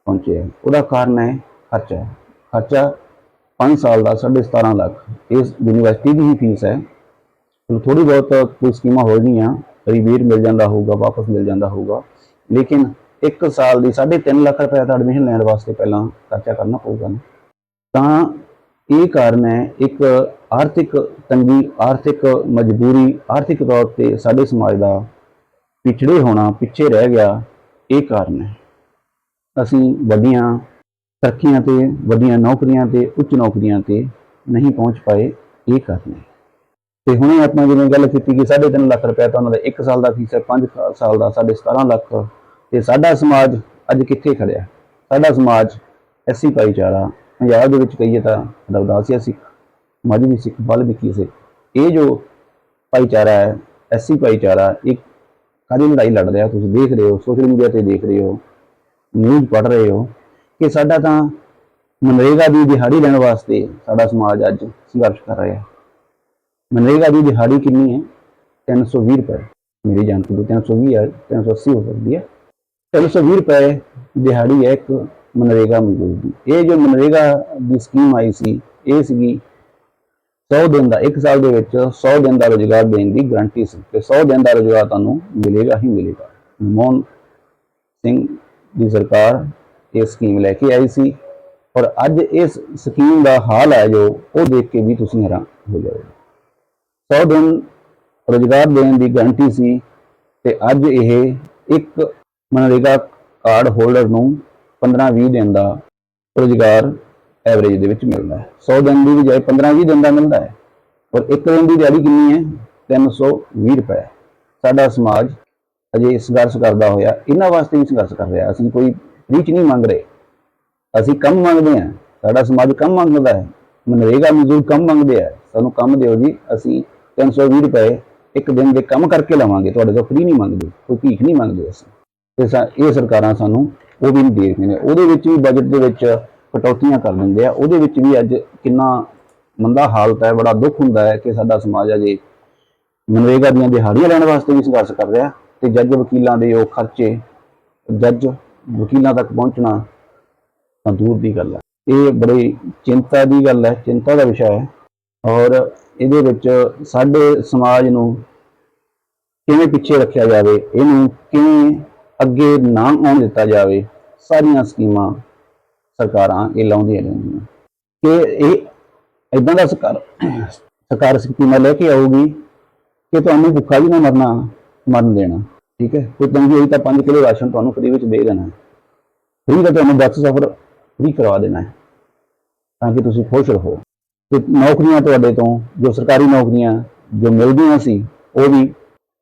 Speaker 1: ਪਹੁੰਚੇ ਹੈ ਉਹਦਾ ਕਾਰਨ ਹੈ ਖਰਚਾ। ਖਰਚਾ 5 ਸਾਲ ਦਾ 17.5 ਲੱਖ। ਇਸ ਯੂਨੀਵਰਸਿਟੀ ਦੀ ਹੀ ਫੀਸ ਹੈ। ਥੋੜੀ ਬਹੁਤ ਕੋਈ ਸਕੀਮਾਂ ਹੋ ਗਈਆਂ। ਰਿਬੇਟ ਮਿਲ ਜਾਂਦਾ ਹੋਊਗਾ, ਵਾਪਸ ਮਿਲ ਜਾਂਦਾ ਹੋਊਗਾ। ਲੇਕਿਨ 1 ਸਾਲ ਦੀ 3.5 ਲੱਖ ਰੁਪਏ ਦਾ ਐਡਮਿਸ਼ਨ ਲੈਣ ਵਾਸਤੇ ਪਹਿਲਾਂ ਖਰਚਾ ਕਰਨਾ ਪਊਗਾ ਨਾ। ਤਾਂ ਇਹ ਕਾਰਨ ਹੈ, ਇੱਕ ਆਰਥਿਕ ਤੰਗੀ, ਆਰਥਿਕ ਮਜਬੂਰੀ, ਆਰਥਿਕ ਤੌਰ ਤੇ ਸਾਡੇ ਸਮਾਜ ਦਾ ਪਿਛੜੇ ਹੋਣਾ, ਪਿੱਛੇ ਰਹਿ ਗਿਆ, ਇਹ ਕਾਰਨ ਹੈ। ਅਸੀਂ ਵੱਡੀਆਂ ਤਰੱਕੀਆਂ ਤੇ, ਵੱਡੀਆਂ ਨੌਕਰੀਆਂ ਤੇ, ਉੱਚ ਨੌਕਰੀਆਂ ਤੇ ਨਹੀਂ ਪਹੁੰਚ ਪਾਏ, ਇਹ ਕਾਰਨ ਹੈ। ਤੇ ਹੁਣੇ ਆਪਾਂ ਜਿਵੇਂ ਗੱਲ ਕੀਤੀ ਕਿ 3.5 ਲੱਖ ਰੁਪਏ ਤਾਂ ਉਹਨਾਂ ਦਾ 1 ਸਾਲ ਦਾ ਫੀਸ ਹੈ 5 ਸਾਲ ਦਾ 17.5 ਲੱਖ। ਤੇ ਸਾਡਾ ਸਮਾਜ ਅੱਜ ਕਿੱਥੇ ਖੜਿਆ? ਸਾਡਾ ਸਮਾਜ ਐਸੀ ਭਾਈਚਾਰਾ, ਪੰਜਾਬ ਦੇ ਵਿੱਚ ਕਹੀਏ ਤਾਂ ਰਵਦਾਸੀਆ ਸਿੱਖ, ਮਾਝੀ ਸਿੱਖ ਵਾਲਮੀਕੀ ਸਿੱਖ। ਇਹ ਜੋ ਭਾਈਚਾਰਾ ਹੈ, ਐਸੀ ਭਾਈਚਾਰਾ ਇੱਕ ਕਾਹਦੀ ਲੜਾਈ ਲੜ ਰਿਹਾ? ਤੁਸੀਂ ਦੇਖ ਰਹੇ ਹੋ, ਸੋਸ਼ਲ ਮੀਡੀਆ ਤੇ ਦੇਖ ਰਹੇ ਹੋ, ਨਿਊਜ਼ ਪੜ੍ਹ ਰਹੇ ਹੋ ਕਿ ਸਾਡਾ ਤਾਂ ਮਨਰੇਗਾ ਦੀ ਦਿਹਾੜੀ ਲੈਣ ਵਾਸਤੇ ਸਾਡਾ ਸਮਾਜ ਅੱਜ ਸੰਘਰਸ਼ ਕਰ ਰਿਹਾ। ਹੈ ਮਨਰੇਗਾ ਦੀ ਦਿਹਾੜੀ ਕਿੰਨੀ ਹੈ? 320 ਰੁਪਏ। ਮੇਰੀ ਜਾਣਕਾਰੀ ਤੋਂ 320 ਹੈ 380 ਹੋ ਸਕਦੀ ਹੈ 320 ਰੁਪਏ ਦਿਹਾੜੀ ਹੈ ਇੱਕ ਮਨਰੇਗਾ ਮਜ਼ਦੂਰ ਦੀ। ਇਹ ਜੋ ਮਨਰੇਗਾ ਦੀ ਸਕੀਮ ਆਈ ਸੀ, ਇਹ ਸੀਗੀ 100 ਦਿਨ ਦਾ, ਇੱਕ ਸਾਲ ਦੇ ਵਿੱਚ 100 ਦਿਨ ਦਾ ਰੋਜ਼ਗਾਰ ਦੇਣ ਦੀ ਗਾਰੰਟੀ ਸੀ। ਕਿ 100 ਦਿਨ ਦਾ ਰੋਜ਼ਗਾਰ ਤੁਹਾਨੂੰ ਮਿਲੇਗਾ ਹੀ ਮਿਲੇਗਾ। ਮਨਮੋਹਨ ਸਿੰਘ ਦੀ ਸਰਕਾਰ ਇਹ ਸਕੀਮ ਲੈ ਕੇ ਆਈ ਸੀ ਔਰ ਅੱਜ ਇਸ ਸਕੀਮ ਦਾ ਹਾਲ ਹੈ ਜੋ ਉਹ ਦੇਖ ਕੇ ਵੀ ਤੁਸੀਂ ਹੈਰਾਨ ਹੋ ਜਾਓਗੇ। 100 ਦਿਨ ਰੋਜ਼ਗਾਰ ਦੇਣ ਦੀ ਗਾਰੰਟੀ ਸੀ ਤੇ ਅੱਜ ਇਹ ਇੱਕ ਮਨਰੇਗਾ ਕਾਰਡ ਹੋਲਡਰ ਨੂੰ 15-20 ਦਿਨ ਦਾ ਰੋਜ਼ਗਾਰ ਐਵਰੇਜ ਦੇ ਵਿੱਚ ਮਿਲਦਾ ਹੈ। 100 ਦਿਨ ਦੀ ਬਜਾਏ 15-20 ਦਿਨ ਦਾ ਮਿਲਦਾ ਹੈ ਔਰ ਇੱਕ ਦਿਨ ਦੀ ਦਿਹਾੜੀ ਕਿੰਨੀ ਹੈ? 320 ਰੁਪਏ ਸਾਡਾ ਸਮਾਜ ਅਜੇ ਸੰਘਰਸ਼ ਕਰਦਾ ਹੋਇਆ, ਇਹਨਾਂ ਵਾਸਤੇ ਵੀ ਸੰਘਰਸ਼ ਕਰ ਰਿਹਾ ਅਸੀਂ ਕੋਈ ਰੀਚ ਨਹੀਂ ਮੰਗ ਰਹੇ। ਅਸੀਂ ਕੰਮ ਮੰਗਦੇ ਹਾਂ। ਸਾਡਾ ਸਮਾਜ ਕੰਮ ਮੰਗਦਾ ਹੈ। ਮਨਰੇਗਾ ਮਜ਼ਦੂਰ ਕੰਮ ਮੰਗਦੇ ਆ। ਸਾਨੂੰ ਕੰਮ ਦਿਓ ਜੀ, ਅਸੀਂ 320 ਰੁਪਏ ਇੱਕ ਦਿਨ ਦੇ ਕੰਮ ਕਰਕੇ ਲਵਾਂਗੇ, ਤੁਹਾਡੇ ਤੋਂ ਫ੍ਰੀ ਨਹੀਂ ਮੰਗਦੇ, ਕੋਈ ਭੀਖ ਨਹੀਂ ਮੰਗਦੇ ਅਸੀਂ। ਤੇ ਸਾ- ਇਹ ਸਰਕਾਰਾਂ ਸਾਨੂੰ ਉਹ ਵੀ ਨਹੀਂ ਦੇ ਰਹੀਆਂ ਨੇ। ਉਹਦੇ ਵਿੱਚ ਵੀ ਬਜਟ ਦੇ ਵਿੱਚ ਕਟੌਤੀਆਂ ਕਰ ਦਿੰਦੇ ਆ। ਉਹਦੇ ਵਿੱਚ ਵੀ ਅੱਜ ਕਿੰਨਾ ਮੰਦਾ ਹਾਲਤ ਹੈ, ਬੜਾ ਦੁੱਖ ਹੁੰਦਾ ਹੈ ਕਿ ਸਾਡਾ ਸਮਾਜ ਅਜੇ ਮਨਰੇਗਾ ਦੀਆਂ ਦਿਹਾੜੀਆਂ ਲੈਣ ਵਾਸਤੇ ਵੀ ਸੰਘਰਸ਼ ਕਰ ਰਿਹਾ। ਤੇ ਜੱਜ ਵਕੀਲਾਂ ਦੇ ਉਹ ਖਰਚੇ, ਜੱਜ ਵਕੀਲਾਂ ਤੱਕ ਪਹੁੰਚਣਾ ਤਾਂ ਦੂਰ ਦੀ ਗੱਲ ਹੈ। ਇਹ ਬੜੀ ਚਿੰਤਾ ਦੀ ਗੱਲ ਹੈ, ਚਿੰਤਾ ਦਾ ਵਿਸ਼ਾ ਹੈ। ਔਰ ਇਹਦੇ ਵਿੱਚ ਸਾਡੇ ਸਮਾਜ ਨੂੰ ਕਿਵੇਂ ਪਿੱਛੇ ਰੱਖਿਆ ਜਾਵੇ, ਇਹਨੂੰ ਕਿਵੇਂ ਅੱਗੇ ਨਾ ਆਉਣ ਦਿੱਤਾ ਜਾਵੇ, ਸਾਰੀਆਂ ਸਕੀਮਾਂ ਸਰਕਾਰਾਂ ਇਹ ਲਾਉਂਦੀਆਂ ਰਹਿੰਦੀਆਂ। ਕਿ ਇਹ ਇਦਾਂ ਦਾ ਸਰਕਾਰ ਸਰਕਾਰ ਸਕੀਮਾਂ ਲੈ ਕੇ ਆਊਗੀ ਕਿ ਤੁਹਾਨੂੰ ਭੁੱਖਾ ਵੀ ਨਾ ਮਰਨਾ, ਮਰਨ ਦੇਣਾ, ਠੀਕ ਹੈ? ਕੋਈ ਤੰਗੀ ਹੋਈ ਤਾਂ 5 ਕਿਲੋ ਰਾਸ਼ਨ ਤੁਹਾਨੂੰ ਫ੍ਰੀ ਵਿੱਚ ਦੇ ਦੇਣਾ। ਫ੍ਰੀ ਦਾ ਤੁਹਾਨੂੰ ਬੱਸ ਸਫ਼ਰ ਫ੍ਰੀ ਕਰਵਾ ਦੇਣਾ ਹੈ, ਤਾਂ ਕਿ ਤੁਸੀਂ ਖੁਸ਼ ਰਹੋ। ਤੇ ਨੌਕਰੀਆਂ ਤੁਹਾਡੇ ਤੋਂ, ਜੋ ਸਰਕਾਰੀ ਨੌਕਰੀਆਂ ਜੋ ਮਿਲਦੀਆਂ ਸੀ, ਉਹ ਵੀ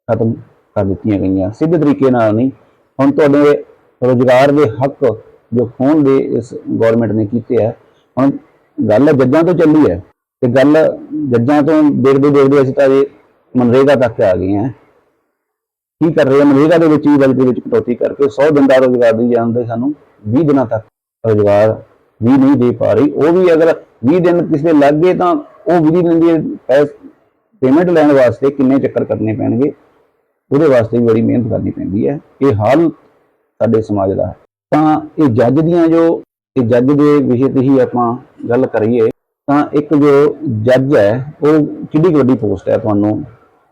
Speaker 1: ਖਤਮ ਕਰ ਦਿੱਤੀਆਂ ਗਈਆਂ। ਸਿੱਧੇ ਤਰੀਕੇ ਨਾਲ ਨਹੀਂ, ਹੁਣ ਤੁਹਾਡੇ ਰੋਜ਼ਗਾਰ ਦੇ ਹੱਕ ਜੋ ਖੋਣ ਦੇ ਇਸ ਗਵਰਨਮੈਂਟ ਨੇ ਕੀਤੇ ਆ, ਹੁਣ ਗੱਲ ਜੱਜਾਂ ਤੋਂ ਚੱਲੀ ਹੈ ਤੇ ਗੱਲ ਜੱਜਾਂ ਤੋਂ ਦੇਖਦੇ ਦੇਖਦੇ ਅਸੀਂ ਤਾਂ ਇਹ ਮਨਰੇਗਾ ਤੱਕ ਆ ਗਏ ਹਾਂ ਕੀ ਕਰ ਰਹੇ ਮਨਰੇਗਾ ਦੇ ਵਿੱਚ ਵੀ ਬਜਟ ਦੇ ਵਿੱਚ ਕਟੌਤੀ ਕਰਕੇ 100 ਦਿਨ ਦਾ ਰੋਜ਼ਗਾਰ ਦੀ ਜਾਂਦੇ ਸਾਨੂੰ 20 ਦਿਨਾਂ ਤੱਕ ਰੋਜ਼ਗਾਰ ਵੀ ਨਹੀਂ ਦੇ ਪਾ ਰਹੀ। ਉਹ ਵੀ ਅਗਰ 20 ਦਿਨ ਕਿਸੇ ਲੱਗ ਗਏ ਤਾਂ ਉਹ 20 ਦਿਨ ਦੀ ਪੇਮੈਂਟ ਲੈਣ ਵਾਸਤੇ ਕਿੰਨੇ ਚੱਕਰ ਕਰਨੇ ਪੈਣਗੇ? ਉਹਦੇ ਵਾਸਤੇ ਵੀ ਬੜੀ ਮਿਹਨਤ ਕਰਨੀ ਪੈਂਦੀ ਹੈ। ਇਹ ਹਾਲ ਸਾਡੇ ਸਮਾਜ ਦਾ ਹੈ। ਤਾਂ ਇਹ ਜੱਜ ਦੀਆਂ ਜੋ, ਇਹ ਜੱਜ ਦੇ ਵਿਸ਼ੇ ਤੇ ਹੀ ਆਪਾਂ ਗੱਲ ਕਰੀਏ, ਤਾਂ ਇੱਕ ਜੋ ਜੱਜ ਹੈ, ਉਹ ਕਿੰਨੀ ਕੁ ਵੱਡੀ ਪੋਸਟ ਹੈ ਤੁਹਾਨੂੰ।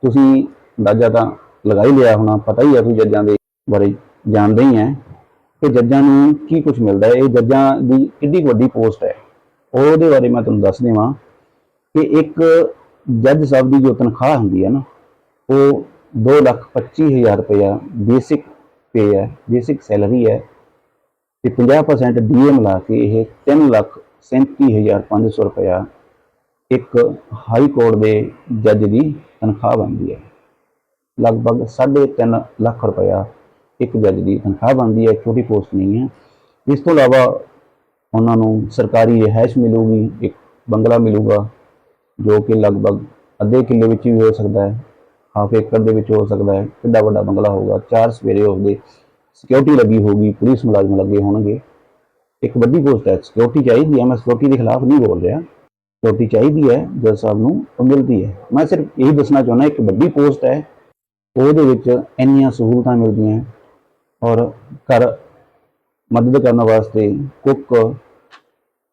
Speaker 1: ਤੁਸੀਂ ਅੰਦਾਜ਼ਾ ਤਾਂ ਲਗਾ ਹੀ ਲਿਆ ਹੋਣਾ, ਪਤਾ ਹੀ ਹੈ ਤੁਸੀਂ ਜੱਜਾਂ ਦੇ ਬਾਰੇ ਜਾਣਦੇ ਹੀ ਹੈ ਕਿ ਜੱਜਾਂ ਨੂੰ ਕੀ ਕੁਝ ਮਿਲਦਾ ਹੈ। ਇਹ ਜੱਜਾਂ ਦੀ ਕਿੰਨੀ ਕੁ ਵੱਡੀ ਪੋਸਟ ਹੈ। ਉਹਦੇ ਬਾਰੇ ਮੈਂ ਤੁਹਾਨੂੰ ਦੱਸ ਦੇਵਾਂ ਕਿ ਇੱਕ ਜੱਜ ਸਾਹਿਬ ਦੀ ਜੋ ਤਨਖਾਹ ਹੁੰਦੀ ਹੈ ਨਾ, ਉਹ 225000 ਰੁਪਇਆ ਬੇਸਿਕ ਪੇ ਹੈ ਬੇਸਿਕ ਸੈਲਰੀ ਹੈ ਤੇ 50% ਡੀਏ ਮਿਲਾ ਕੇ ਇਹ 337500 ਰੁਪਇਆ ਇੱਕ ਹਾਈ ਕੋਰਟ ਦੇ ਜੱਜ ਦੀ ਤਨਖਾਹ ਬਣਦੀ ਹੈ। ਲਗਭਗ 3.5 ਲੱਖ ਰੁਪਇਆ ਇੱਕ ਜੱਜ ਦੀ ਤਨਖਾਹ ਬਣਦੀ ਹੈ, ਛੋਟੀ ਪੋਸਟ ਨਹੀਂ ਹੈ। ਇਸ ਤੋਂ ਇਲਾਵਾ ਉਹਨਾਂ ਨੂੰ ਸਰਕਾਰੀ ਰਿਹਾਇਸ਼ ਮਿਲੂਗੀ, ਇੱਕ ਬੰਗਲਾ ਮਿਲੂਗਾ, ਜੋ ਕਿ ਲਗਭਗ ਅੱਧੇ ਕਿੱਲੇ ਵਿੱਚ ਵੀ ਹੋ ਸਕਦਾ ਹੈ ਹਾਫ ਏਕੜ ਦੇ ਵਿੱਚ ਹੋ ਸਕਦਾ ਹੈ ਕਿੰਨਾ ਵੱਡਾ ਬੰਗਲਾ ਹੋਊਗਾ, ਚਾਰ ਸਵੇਰੇ ਉਸਦੇ ਸਿਕਿਉਰਿਟੀ ਲੱਗੀ ਹੋਊਗੀ, ਪੁਲਿਸ ਮੁਲਾਜ਼ਮ ਲੱਗੇ ਹੋਣਗੇ। ਇੱਕ ਵੱਡੀ ਪੋਸਟ ਹੈ ਸਿਕਿਉਰਿਟੀ ਚਾਹੀਦੀ ਹੈ, ਮੈਂ ਸਿਕਿਉਰਿਟੀ ਦੇ ਖਿਲਾਫ ਨਹੀਂ ਬੋਲ ਰਿਹਾ। ਸਿਕਿਉਰਿਟੀ ਚਾਹੀਦੀ ਹੈ, ਜੱਜ ਸਾਹਿਬ ਨੂੰ, ਉਹ ਮਿਲਦੀ ਹੈ। ਮੈਂ ਸਿਰਫ ਇਹੀ ਦੱਸਣਾ ਚਾਹੁੰਦਾ, ਇੱਕ ਵੱਡੀ ਪੋਸਟ ਹੈ, ਉਹਦੇ ਵਿੱਚ ਇੰਨੀਆਂ ਸਹੂਲਤਾਂ ਮਿਲਦੀਆਂ ਔਰ ਘਰ ਮਦਦ ਕਰਨ ਵਾਸਤੇ ਕੁੱਕ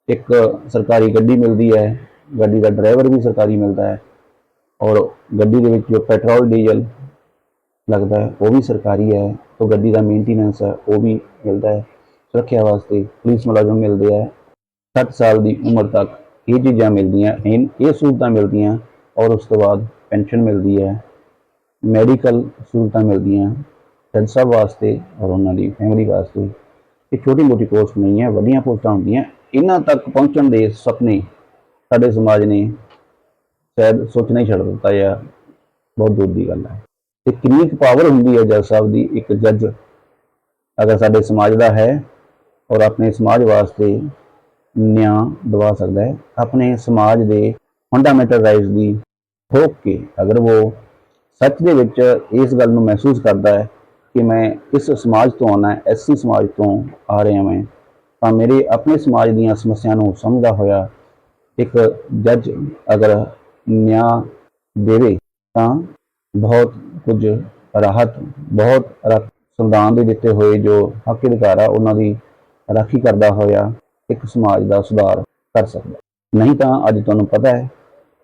Speaker 1: ਇੱਕ ਸਰਕਾਰੀ ਗੱਡੀ ਮਿਲਦੀ ਹੈ, ਗੱਡੀ ਦਾ ਡਰਾਈਵਰ ਵੀ ਸਰਕਾਰੀ ਮਿਲਦਾ ਹੈ ਔਰ ਗੱਡੀ ਦੇ ਵਿੱਚ ਜੋ ਪੈਟਰੋਲ, ਡੀਜ਼ਲ ਲੱਗਦਾ ਹੈ, ਉਹ ਵੀ ਸਰਕਾਰੀ ਹੈ, ਉਹ ਗੱਡੀ ਦਾ ਮੇਨਟੇਨੈਂਸ ਹੈ, ਉਹ ਵੀ ਮਿਲਦਾ ਹੈ, ਸੁਰੱਖਿਆ ਵਾਸਤੇ ਪੁਲਿਸ ਮੁਲਾਜ਼ਮ ਮਿਲਦੇ ਹੈ 60 ਸਾਲ ਦੀ ਉਮਰ ਤੱਕ ਇਹ ਚੀਜ਼ਾਂ ਮਿਲਦੀਆਂ, ਇਹ ਇਹ ਸਹੂਲਤਾਂ ਮਿਲਦੀਆਂ ਔਰ ਉਸ ਤੋਂ ਬਾਅਦ ਪੈਨਸ਼ਨ ਮਿਲਦੀ ਹੈ, ਮੈਡੀਕਲ ਸਹੂਲਤਾਂ ਮਿਲਦੀਆਂ ਜੱਜ ਸਾਹਿਬ ਵਾਸਤੇ ਔਰ ਉਹਨਾਂ ਦੀ ਫੈਮਿਲੀ ਵਾਸਤੇ। ਇਹ ਛੋਟੀ ਮੋਟੀ ਪੋਸਟ ਨਹੀਂ ਹੈ, ਵੱਡੀਆਂ ਪੋਸਟਾਂ ਹੁੰਦੀਆਂ ਇਹਨਾਂ ਤੱਕ ਪਹੁੰਚਣ ਦੇ ਸੁਪਨੇ ਸਾਡੇ ਸਮਾਜ ਨੇ ਸ਼ਾਇਦ ਸੋਚਣਾ ਹੀ ਛੱਡ ਦਿੱਤਾ ਜਾਂ ਬਹੁਤ ਦੂਰ ਦੀ ਗੱਲ ਹੈ। ਤੇ ਕਿੰਨੀ ਕੁ ਪਾਵਰ ਹੁੰਦੀ ਹੈ ਜੱਜ ਸਾਹਿਬ ਦੀ ਇੱਕ ਜੱਜ ਅਗਰ ਸਾਡੇ ਸਮਾਜ ਦਾ ਹੈ ਔਰ ਆਪਣੇ ਸਮਾਜ ਵਾਸਤੇ ਨਿਆਂ ਦਵਾ ਸਕਦਾ ਹੈ, ਆਪਣੇ ਸਮਾਜ ਦੇ ਫੰਡਾਮੈਂਟਲ ਰਾਈਟਸ ਦੀ ਠੋਕ ਕੇ ਅਗਰ ਉਹ ਸੱਚ ਦੇ ਵਿੱਚ ਇਸ ਗੱਲ ਨੂੰ ਮਹਿਸੂਸ ਕਰਦਾ ਹੈ ਕਿ ਮੈਂ ਇਸ ਸਮਾਜ ਤੋਂ ਆਉਣਾ ਹੈ ਐਸਸੀ ਸਮਾਜ ਤੋਂ ਆ ਰਿਹਾ ਮੈਂ ਤਾਂ ਮੇਰੇ ਆਪਣੇ ਸਮਾਜ ਦੀਆਂ ਸਮੱਸਿਆ ਨੂੰ ਸਮਝਦਾ ਹੋਇਆ ਇੱਕ ਜੱਜ ਅਗਰ ਨਿਆਂ ਦੇਵੇ ਤਾਂ ਬਹੁਤ ਕੁਝ ਰਾਹਤ, ਬਹੁਤ ਸੰਵਿਧਾਨ ਦੇ ਦਿੱਤੇ ਹੋਏ ਜੋ ਹੱਕ ਅਧਿਕਾਰ ਆ, ਉਹਨਾਂ ਦੀ ਰਾਖੀ ਕਰਦਾ ਹੋਇਆ ਇੱਕ ਸਮਾਜ ਦਾ ਸੁਧਾਰ ਕਰ ਸਕਦਾ। ਨਹੀਂ ਤਾਂ ਅੱਜ ਤੁਹਾਨੂੰ ਪਤਾ ਹੈ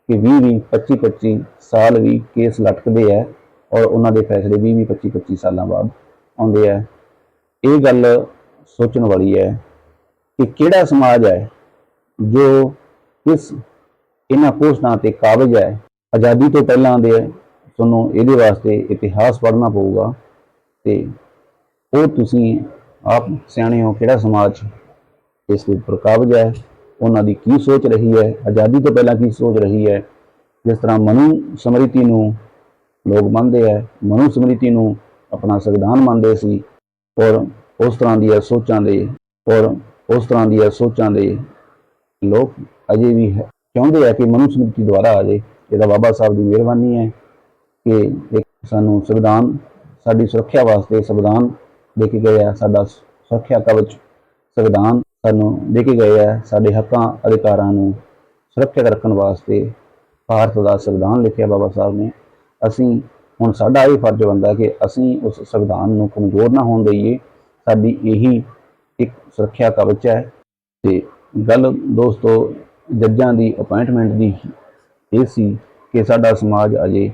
Speaker 1: ਕਿ 20 ਵੀਹ 25 25 ਸਾਲ ਵੀ ਕੇਸ ਲਟਕਦੇ ਆ ਔਰ ਉਹਨਾਂ ਦੇ ਫੈਸਲੇ 20 ਵੀਹ 25 25 ਸਾਲਾਂ ਬਾਅਦ ਆਉਂਦੇ ਆ। ਇਹ ਗੱਲ ਸੋਚਣ ਵਾਲੀ ਹੈ ਕਿ ਕਿਹੜਾ ਸਮਾਜ ਹੈ ਜੋ ਇਸ ਇਹਨਾਂ ਪੋਸਟਾਂ ਤੇ ਕਾਬਜ ਹੈ? ਆਜ਼ਾਦੀ ਤੋਂ ਪਹਿਲਾਂ ਦੇ ਤੁਹਾਨੂੰ ਇਹਦੇ ਵਾਸਤੇ ਇਤਿਹਾਸ ਪੜ੍ਹਨਾ ਪਊਗਾ ਤੇ ਉਹ ਤੁਸੀਂ ਆਪ ਸਿਆਣੇ ਹੋ ਕਿਹੜਾ ਸਮਾਜ ਇਸ ਦੇ ਉੱਪਰ ਕਾਬਜ ਹੈ? ਉਹਨਾਂ ਦੀ ਕੀ ਸੋਚ ਰਹੀ ਹੈ? ਆਜ਼ਾਦੀ ਤੋਂ ਪਹਿਲਾਂ ਕੀ ਸੋਚ ਰਹੀ ਹੈ? ਜਿਸ ਤਰ੍ਹਾਂ ਮਨੂ ਸਮ੍ਰਿਤੀ ਨੂੰ ਲੋਕ ਮੰਨਦੇ ਹੈ, ਮਨੂ ਸਮ੍ਰਿਤੀ ਨੂੰ ਆਪਣਾ ਸੰਵਿਧਾਨ ਮੰਨਦੇ ਸੀ ਔਰ ਉਸ ਤਰ੍ਹਾਂ ਦੀਆਂ ਸੋਚਾਂ ਦੇ ਔਰ ਉਸ ਤਰ੍ਹਾਂ ਦੀਆਂ ਸੋਚਾਂ ਦੇ ਲੋਕ ਅਜੇ ਵੀ ਹੈ- ਚਾਹੁੰਦੇ ਆ ਕਿ ਮਨੂ ਸਮ੍ਰਿਤੀ ਦੁਆਰਾ ਆ ਜਾਏ। ਇਹਦਾ ਬਾਬਾ ਸਾਹਿਬ ਦੀ ਮਿਹਰਬਾਨੀ ਹੈ ਕਿ ਇੱਕ ਸਾਨੂੰ ਸੰਵਿਧਾਨ, ਸਾਡੀ ਸੁਰੱਖਿਆ ਵਾਸਤੇ ਸੰਵਿਧਾਨ ਦੇ ਕੇ ਗਏ ਆ। ਸਾਡਾ ਸੁਰੱਖਿਆ ਕਵਚ ਸੰਵਿਧਾਨ ਸਾਨੂੰ ਦੇ ਕੇ ਗਏ ਆ। ਸਾਡੇ ਹੱਕਾਂ, ਅਧਿਕਾਰਾਂ ਨੂੰ ਸੁਰੱਖਿਅਤ ਰੱਖਣ ਵਾਸਤੇ ਭਾਰਤ ਦਾ ਸੰਵਿਧਾਨ ਲਿਖਿਆ ਬਾਬਾ ਸਾਹਿਬ ਨੇ। ਅਸੀਂ, ਹੁਣ ਸਾਡਾ ਇਹ ਫਰਜ਼ ਬਣਦਾ ਕਿ ਅਸੀਂ ਉਸ ਸੰਵਿਧਾਨ ਨੂੰ ਕਮਜ਼ੋਰ ਨਾ ਹੋਣ ਦਈਏ। ਸਾਡੀ ਇਹੀ ਸੁਰੱਖਿਆ ਕਵਚ ਹੈ। ਤੇ ਗੱਲ ਦੋਸਤੋ, ਜੱਜਾਂ ਦੀ ਅਪਾਇੰਟਮੈਂਟ ਦੀ ਇਹ ਸੀ ਕਿ ਸਾਡਾ ਸਮਾਜ ਅਜੇ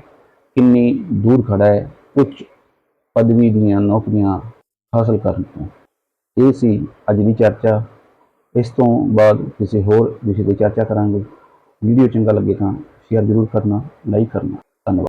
Speaker 1: ਕਿੰਨੀ ਦੂਰ ਖੜਾ ਹੈ ਕੁਝ ਪਦਵੀ ਦੀਆਂ ਨੌਕਰੀਆਂ ਹਾਸਲ ਕਰਨ ਤੋਂ। ਇਹ ਸੀ ਅੱਜ ਦੀ ਚਰਚਾ। ਇਸ ਤੋਂ ਬਾਅਦ ਕਿਸੇ ਹੋਰ ਵਿਸ਼ੇ ਤੇ ਚਰਚਾ ਕਰਾਂਗੇ। ਵੀਡੀਓ ਚੰਗਾ ਲੱਗੇ ਤਾਂ ਸ਼ੇਅਰ ਜ਼ਰੂਰ ਕਰਨਾ ਲਾਈਕ ਕਰਨਾ।